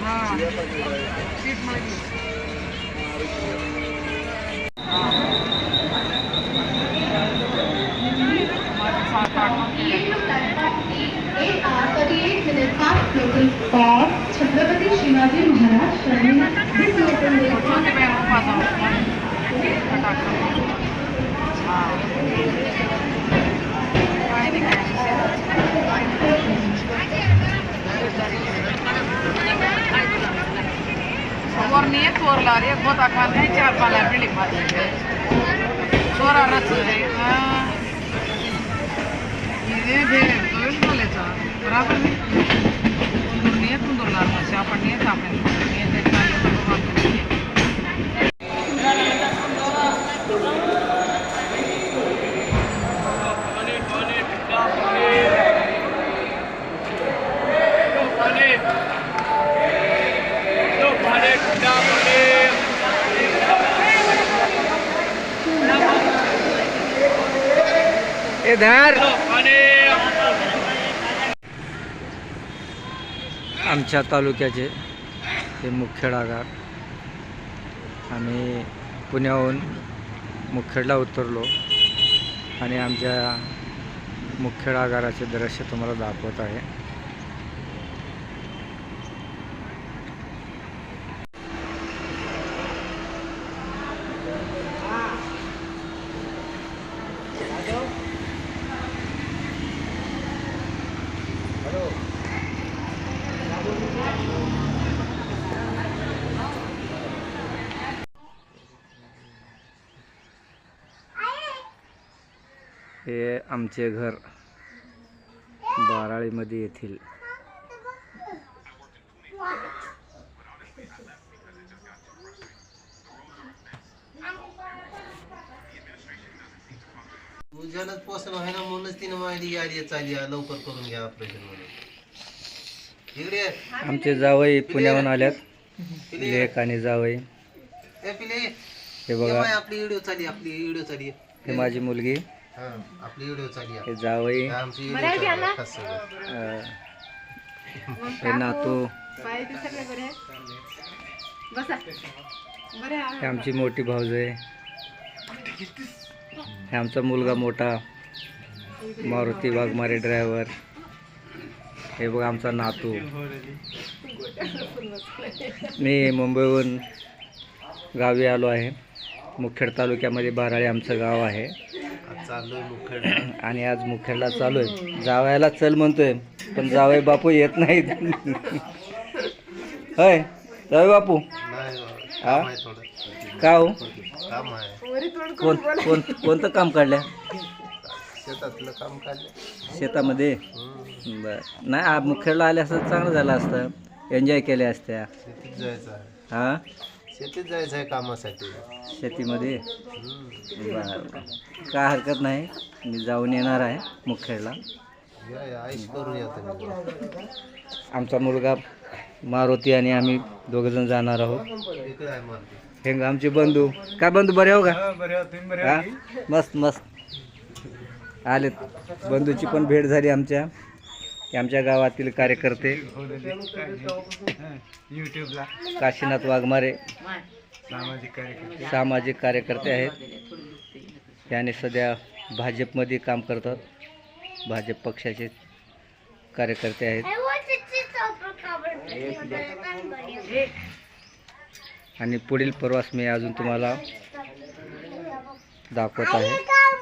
हां सीट आठ छत्रपती शिवाजी महाराज नहीं है, चोर ला रही है बहुत आकान है, चार पाला भी लिखा दी है। चोर आरत है। ये भेड़ तो बोले था बराबर नहीं धर आमच्या तालुक्याचे हे मुखेड आगार आम्ही पुण्याहून मुखेडला उतरलो. आणि आमच्या मुखेड आगाराचे दृश्य तुम्हाला दाखवत आहे. हे आमचे घर बाराळीमध्ये येथील. उद्यानच पोचणं आहे ना म्हणूनच तिने माहिती यादी चालली. आहे, लवकर करून घ्या ऑपरेशन म्हणून. इकडे ये. आमचे जावई पुण्याहून आल्यात. पिले लेख आणि जावई. ए, पिले ये. हे ये बघा आपली व्हिडिओ चालली आपली व्हिडिओ चालली. हे माझी मुलगी. आपली व्हिडिओ चालली आहे. हे जावई. हा, आमची हे नातू. हे आमची मोठी भाऊज आहे हे आमचा मुलगा मोठा. मारुती वाघमारे ड्रायव्हर हे बघ आमचा नातू. मी मुंबईहून गावी आलो आहे. मुखेड तालुक्यामध्ये बाराळे आमचं गाव आहे. मुखेड आणि आज मुखेडला चालू आहे जावयाला चल म्हणतोय पण जावई बापू येत नाहीत. होय जावई बापू? नाही बाबा, हा? काम आहे थोडं. का हो? काम आहे. कोण कोण कोणतं काम काढल्या शेतातलं काम काढलं. शेतामध्ये? हम्म. बर. नाही आ- मुखेडला आले असं चांगलं झालं असतं. एन्जॉय केल्या असत्या. शेतीत जायचं आहे. हा? शेतीत जायचं आहे कामासाठी. शेतीमध्ये. बर काय हरकत नाही. मी जाऊन येणार आहे मुखेडला. या या आईश करून या तुम्ही. आमचा मुलगा मारुती आणि आम्ही दोघंजण जाणार आहोत. इकडे आहे मारुती. हे आमचे बंधू. काय बंधू बरे हो का? हा? मस्त मस्त. आलेत. बंधूची पण भेट झाली आमच्या. हे आमच्या गावातील कार्यकर्ते काशीनाथ वाघमारे सामाजिक कार्यकर्ते. आहेत. त्याने सध्या भाजपमध्ये काम करतात. भाजप पक्षाचे कार्यकर्ते आहेत. आणि पुढील प्रवास मी अजून तुम्हाला दाखवत आहे.